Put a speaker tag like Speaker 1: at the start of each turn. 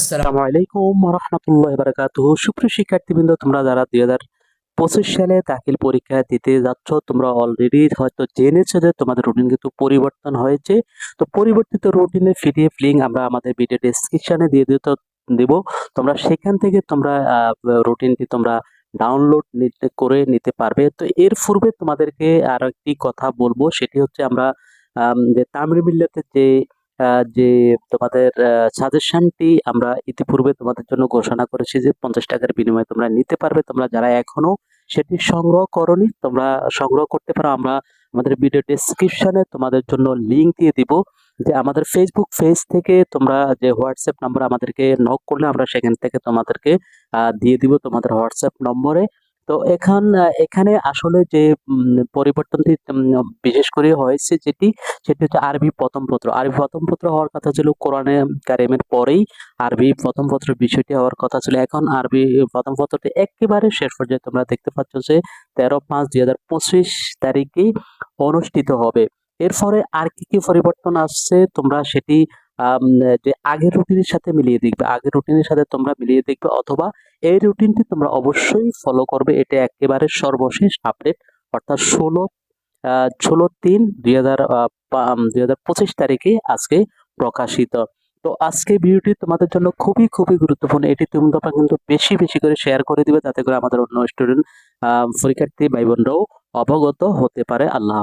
Speaker 1: আসসালামু। আলাইকুম রহমতুল্লাহ বারাকাতুহ সুপ্রিয় শিক্ষার্থীবৃন্দ তোমরা যারা দুই হাজার পঁচিশ সালে দাখিল পরীক্ষা দিতে যাচ্ছ তোমরা অলরেডি হয়তো জেনেছো যে তোমাদের রুটিন কিন্তু পরিবর্তন হয়েছে। তো পরিবর্তিত রুটিনের পিডিএফ লিঙ্ক আমরা আমাদের ভিডিও ডেসক্রিপশনে দিয়ে দিতে দেব। তোমরা সেখান থেকে তোমরা রুটিনটি তোমরা ডাউনলোড নিতে করে নিতে পারবে। তো এর পূর্বে তোমাদেরকে আর একটি কথা বলব সেটি হচ্ছে আমরা আম, যে তামিল মিল্লাতে যে যে তোমাদের সাজেশনটি আমরা ইতিপূর্বে তোমাদের জন্য ঘোষণা করেছি যে পঞ্চাশ টাকার বিনিময়ে তোমরা নিতে পারবে। তোমরা যারা এখনও সেটি সংগ্রহ করনি, তোমরা সংগ্রহ করতে পারো। আমরা আমাদের ভিডিও ডেসক্রিপশনে তোমাদের জন্য লিংক দিয়ে দিব যে আমাদের ফেসবুক পেজ থেকে তোমরা যে হোয়াটসঅ্যাপ নাম্বার আমাদেরকে নক করলে আমরা সেখান থেকে তোমাদেরকে দিয়ে দিব তোমাদের হোয়াটসঅ্যাপ নম্বরে। তো এখান, এখানে আসলে যে পরিবর্তনটি বিশেষ করে হয়েছে যেটি, সেটি হচ্ছে আরবি প্রথম পত্র। আরবি প্রথম পত্র হওয়ার কথা ছিল কোরআনে কারিমের পরেই। আরবি প্রথম পত্রের বিষয়টি হওয়ার কথা ছিল এখন। আরবি প্রথম পত্রটি একেবারে শেষ পর্যায়ে তোমরা দেখতে পাচ্ছ যে, তেরো পাঁচ দুই হাজার পঁচিশ তারিখেই অনুষ্ঠিত হবে। এরপরে আর কি কি পরিবর্তন আসছে তোমরা সেটি যে আগের রুটিনের সাথে মিলিয়ে দেখবে। আগের রুটিনের সাথে তোমরা মিলিয়ে দেখবে অথবা এই রুটিনটি তোমরা অবশ্যই ফলো করবে। এটা একেবারে সর্বশেষ আপডেট অর্থাৎ ষোলো ষোলো তিন দুই হাজার দুই হাজার পঁচিশ তারিখে আজকে প্রকাশিত। তো আজকে ভিডিওটি তোমাদের জন্য খুবই খুবই গুরুত্বপূর্ণ। এটি তুমি তোমরা কিন্তু বেশি বেশি করে শেয়ার করে দিবে। যাতে করে আমাদের অন্য স্টুডেন্ট পরীক্ষার্থী ভাই বোনরাও অবগত হতে পারে। আল্লাহ